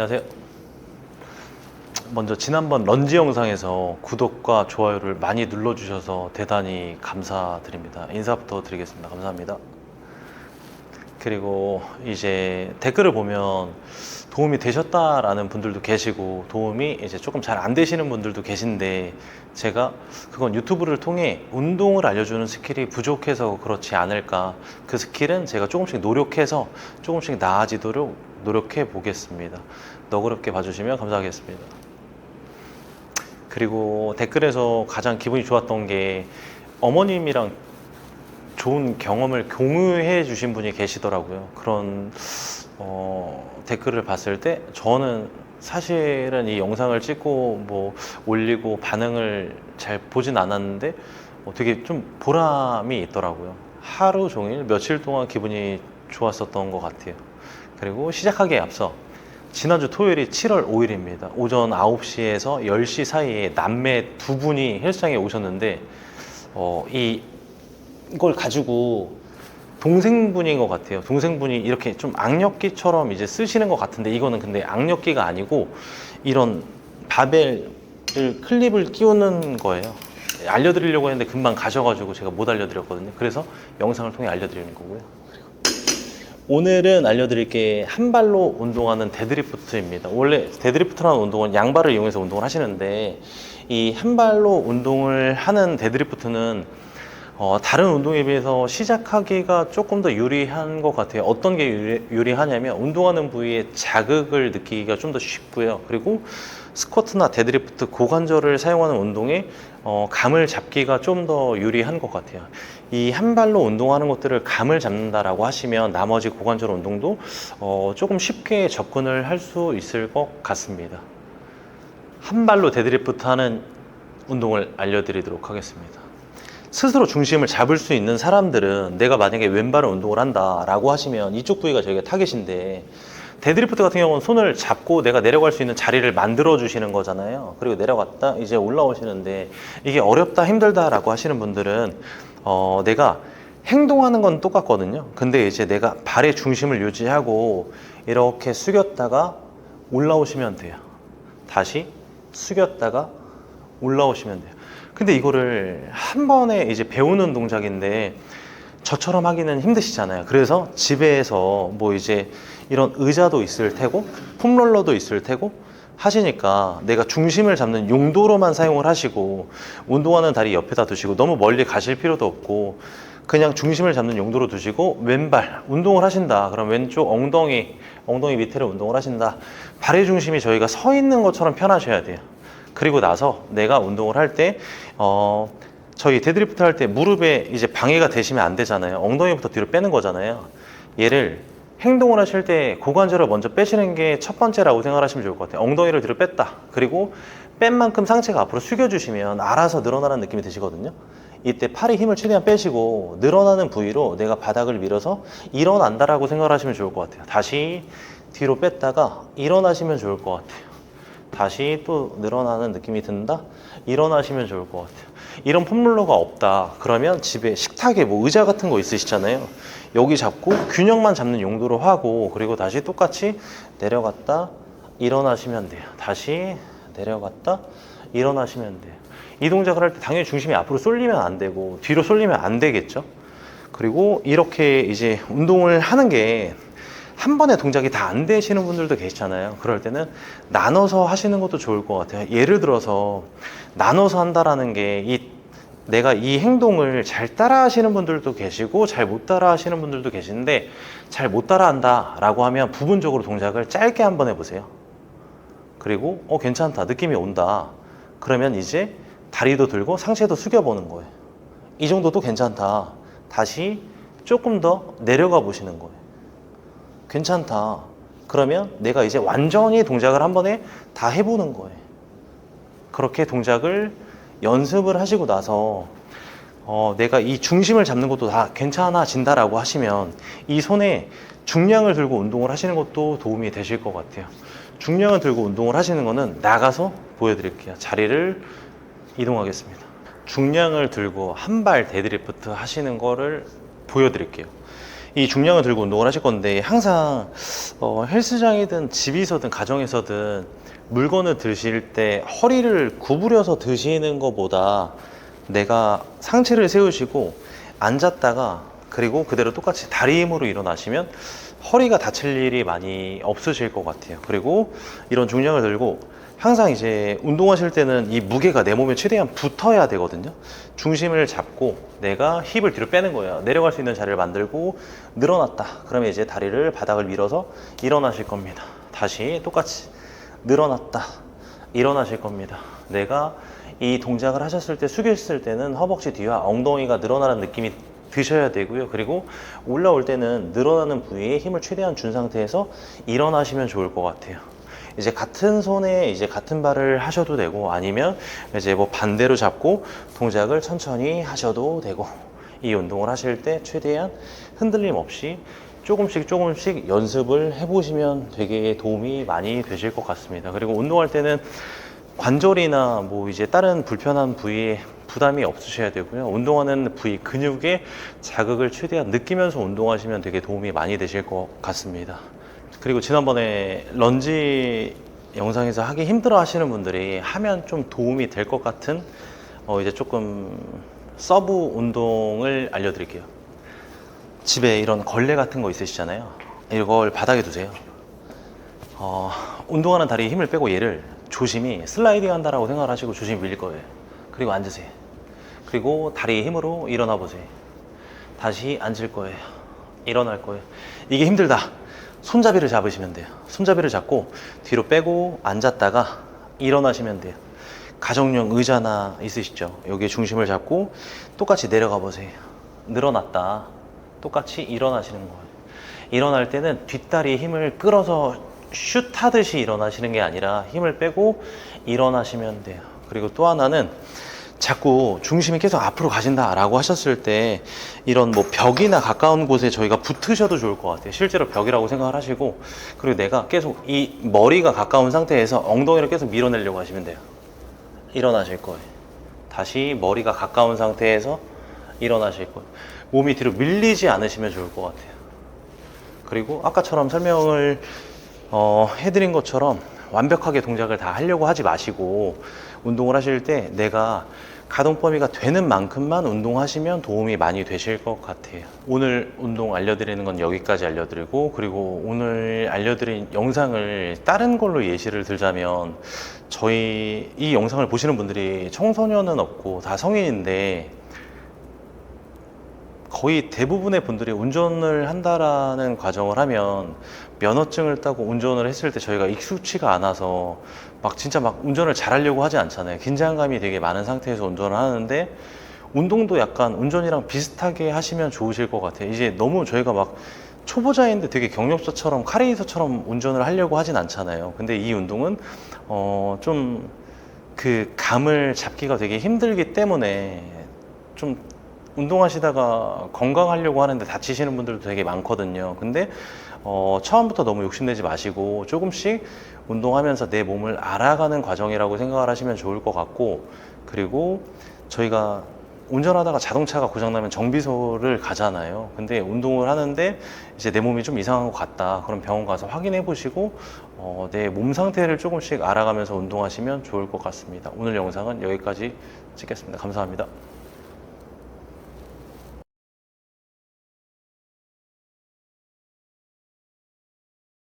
안녕하세요. 먼저 지난번 런지 영상에서 구독과 좋아요를 많이 눌러주셔서 대단히 감사드립니다. 인사부터 드리겠습니다. 감사합니다. 그리고 이제 댓글을 보면 도움이 되셨다라는 분들도 계시고 도움이 이제 조금 잘 안 되시는 분들도 계신데 제가 그건 유튜브를 통해 운동을 알려주는 스킬이 부족해서 그렇지 않을까 그 스킬은 제가 조금씩 노력해서 조금씩 나아지도록 노력해 보겠습니다 너그럽게 봐주시면 감사하겠습니다 그리고 댓글에서 가장 기분이 좋았던 게 어머님이랑 좋은 경험을 공유해 주신 분이 계시더라고요. 그런 어, 댓글을 봤을 때 저는 사실은 이 영상을 찍고 뭐 올리고 반응을 잘 보진 않았는데 어, 되게 좀 보람이 있더라고요. 하루 종일 며칠 동안 기분이 좋았었던 것 같아요. 그리고 시작하기에 앞서 지난주 토요일이 7월 5일입니다. 오전 9시에서 10시 사이에 남매 두 분이 헬스장에 오셨는데 어, 이 이걸 가지고 동생분인 것 같아요. 동생분이 이렇게 좀 악력기처럼 이제 쓰시는 것 같은데 이거는 근데 악력기가 아니고 이런 바벨을 클립을 끼우는 거예요. 알려드리려고 했는데 금방 가셔가지고 제가 못 알려드렸거든요. 그래서 영상을 통해 알려드리는 거고요. 오늘은 알려드릴 게 한 발로 운동하는 데드리프트입니다. 원래 데드리프트라는 운동은 양발을 이용해서 운동을 하시는데 이 한 발로 운동을 하는 데드리프트는 어, 다른 운동에 비해서 시작하기가 조금 더 유리한 것 같아요. 어떤 게 유리, 유리 하냐면 운동하는 부위에 자극을 느끼기가 좀 더 쉽고요. 그리고 스쿼트나 데드리프트 고관절을 사용하는 운동에 어, 감을 잡기가 좀 더 유리한 것 같아요. 이 한 발로 운동하는 것들을 감을 잡는다라고 하시면 나머지 고관절 운동도 어, 조금 쉽게 접근을 할 수 있을 것 같습니다. 한 발로 데드리프트 하는 운동을 알려드리도록 하겠습니다. 스스로 중심을 잡을 수 있는 사람들은 내가 만약에 왼발로 운동을 한다라고 하시면 이쪽 부위가 저희가 타겟인데 데드리프트 같은 경우는 손을 잡고 내가 내려갈 수 있는 자리를 만들어 주시는 거잖아요. 그리고 내려갔다 이제 올라오시는데 이게 어렵다 힘들다라고 하시는 분들은 어, 내가 행동하는 건 똑같거든요. 근데 이제 내가 발의 중심을 유지하고 이렇게 숙였다가 올라오시면 돼요. 다시 숙였다가 올라오시면 돼요. 근데 이거를 한 번에 이제 배우는 동작인데 저처럼 하기는 힘드시잖아요. 그래서 집에서 뭐 이제 이런 의자도 있을 테고 폼롤러도 있을 테고 하시니까 내가 중심을 잡는 용도로만 사용을 하시고 운동하는 다리 옆에다 두시고 너무 멀리 가실 필요도 없고 그냥 중심을 잡는 용도로 두시고 왼발 운동을 하신다. 그럼 왼쪽 엉덩이 엉덩이 밑에를 운동을 하신다. 발의 중심이 저희가 서 있는 것처럼 편하셔야 돼요. 그리고 나서 내가 운동을 할 때, 어, 저희 데드리프트 할 때 무릎에 이제 방해가 되시면 안 되잖아요. 엉덩이부터 뒤로 빼는 거잖아요. 얘를 행동을 하실 때 고관절을 먼저 빼시는 게 첫 번째라고 생각하시면 좋을 것 같아요. 엉덩이를 뒤로 뺐다. 그리고 뺀 만큼 상체가 앞으로 숙여주시면 알아서 늘어나는 느낌이 드시거든요. 이때 팔에 힘을 최대한 빼시고 늘어나는 부위로 내가 바닥을 밀어서 일어난다라고 생각을 하시면 좋을 것 같아요. 다시 뒤로 뺐다가 일어나시면 좋을 것 같아요. 다시 또 늘어나는 느낌이 든다? 일어나시면 좋을 것 같아요. 이런 폼롤러가 없다. 그러면 집에 식탁에 뭐 의자 같은 거 있으시잖아요. 여기 잡고 균형만 잡는 용도로 하고 그리고 다시 똑같이 내려갔다 일어나시면 돼요. 다시 내려갔다 일어나시면 돼요. 이 동작을 할 때 당연히 중심이 앞으로 쏠리면 안 되고 뒤로 쏠리면 안 되겠죠. 그리고 이렇게 이제 운동을 하는 게 한 번에 동작이 다 안 되시는 분들도 계시잖아요. 그럴 때는 나눠서 하시는 것도 좋을 것 같아요. 예를 들어서 나눠서 한다라는 게 이 내가 이 행동을 잘 따라 하시는 분들도 계시고 잘 못 따라 하시는 분들도 계시는데 잘 못 따라 한다라고 하면 부분적으로 동작을 짧게 한 번 해보세요. 그리고 어 괜찮다 느낌이 온다. 그러면 이제 다리도 들고 상체도 숙여보는 거예요. 이 정도도 괜찮다. 다시 조금 더 내려가 보시는 거예요. 괜찮다. 그러면 내가 이제 완전히 동작을 한 번에 다 해보는 거예요. 그렇게 동작을 연습을 하시고 나서 어, 내가 이 중심을 잡는 것도 다 괜찮아진다라고 하시면 이 손에 중량을 들고 운동을 하시는 것도 도움이 되실 것 같아요. 중량을 들고 운동을 하시는 거는 나가서 보여드릴게요. 자리를 이동하겠습니다. 중량을 들고 한 발 데드리프트 하시는 거를 보여드릴게요. 이 중량을 들고 운동을 하실 건데 항상 어, 헬스장이든 집에서든 가정에서든 물건을 드실 때 허리를 구부려서 드시는 것보다 내가 상체를 세우시고 앉았다가 그리고 그대로 똑같이 다리 힘으로 일어나시면 허리가 다칠 일이 많이 없으실 것 같아요. 그리고 이런 중량을 들고 항상 이제 운동하실 때는 이 무게가 내 몸에 최대한 붙어야 되거든요. 중심을 잡고 내가 힙을 뒤로 빼는 거예요. 내려갈 수 있는 자리를 만들고 늘어났다. 그러면 이제 다리를 바닥을 밀어서 일어나실 겁니다. 다시 똑같이 늘어났다. 일어나실 겁니다. 내가 이 동작을 하셨을 때 숙였을 때는 허벅지 뒤와 엉덩이가 늘어나는 느낌이 드셔야 되고요. 그리고 올라올 때는 늘어나는 부위에 힘을 최대한 준 상태에서 일어나시면 좋을 것 같아요. 이제 같은 손에 이제 같은 발을 하셔도 되고 아니면 이제 뭐 반대로 잡고 동작을 천천히 하셔도 되고 이 운동을 하실 때 최대한 흔들림 없이 조금씩 조금씩 연습을 해보시면 되게 도움이 많이 되실 것 같습니다. 그리고 운동할 때는 관절이나 뭐 이제 다른 불편한 부위에 부담이 없으셔야 되고요. 운동하는 부위 근육에 자극을 최대한 느끼면서 운동하시면 되게 도움이 많이 되실 것 같습니다. 그리고 지난번에 런지 영상에서 하기 힘들어 하시는 분들이 하면 좀 도움이 될 것 같은 어 이제 조금 서브 운동을 알려드릴게요. 집에 이런 걸레 같은 거 있으시잖아요. 이걸 바닥에 두세요. 어, 운동하는 다리에 힘을 빼고 얘를 조심히 슬라이딩 한다라고 생각을 하시고 조심히 밀릴 거예요. 그리고 앉으세요. 그리고 다리에 힘으로 일어나 보세요. 다시 앉을 거예요. 일어날 거예요. 이게 힘들다. 손잡이를 잡으시면 돼요. 손잡이를 잡고 뒤로 빼고 앉았다가 일어나시면 돼요. 가정용 의자나 있으시죠? 여기에 중심을 잡고 똑같이 내려가 보세요. 늘어났다. 똑같이 일어나시는 거예요. 일어날 때는 뒷다리에 힘을 끌어서 슛 하듯이 일어나시는 게 아니라 힘을 빼고 일어나시면 돼요. 그리고 또 하나는 자꾸 중심이 계속 앞으로 가신다라고 하셨을 때 이런 뭐 벽이나 가까운 곳에 저희가 붙으셔도 좋을 것 같아요. 실제로 벽이라고 생각을 하시고 그리고 내가 계속 이 머리가 가까운 상태에서 엉덩이를 계속 밀어내려고 하시면 돼요. 일어나실 거예요. 다시 머리가 가까운 상태에서 일어나실 거예요. 몸이 뒤로 밀리지 않으시면 좋을 것 같아요. 그리고 아까처럼 설명을 어, 해드린 것처럼 완벽하게 동작을 다 하려고 하지 마시고 운동을 하실 때 내가 가동 범위가 되는 만큼만 운동하시면 도움이 많이 되실 것 같아요. 오늘 운동 알려드리는 건 여기까지 알려드리고 그리고 오늘 알려드린 영상을 다른 걸로 예시를 들자면 저희 이 영상을 보시는 분들이 청소년은 없고 다 성인인데 거의 대부분의 분들이 운전을 한다라는 과정을 하면 면허증을 따고 운전을 했을 때 저희가 익숙치가 않아서 막 진짜 막 운전을 잘하려고 하지 않잖아요. 긴장감이 되게 많은 상태에서 운전을 하는데 운동도 약간 운전이랑 비슷하게 하시면 좋으실 것 같아요. 이제 너무 저희가 막 초보자인데 되게 경력자처럼 카레이서처럼 운전을 하려고 하진 않잖아요. 근데 이 운동은 어, 좀 그 감을 잡기가 되게 힘들기 때문에 좀 운동하시다가 건강하려고 하는데 다치시는 분들도 되게 많거든요. 근데 어, 처음부터 너무 욕심내지 마시고 조금씩 운동하면서 내 몸을 알아가는 과정이라고 생각을 하시면 좋을 것 같고 그리고 저희가 운전하다가 자동차가 고장나면 정비소를 가잖아요. 근데 운동을 하는데 이제 내 몸이 좀 이상한 것 같다. 그럼 병원 가서 확인해 보시고 어, 내 몸 상태를 조금씩 알아가면서 운동하시면 좋을 것 같습니다. 오늘 영상은 여기까지 찍겠습니다. 감사합니다.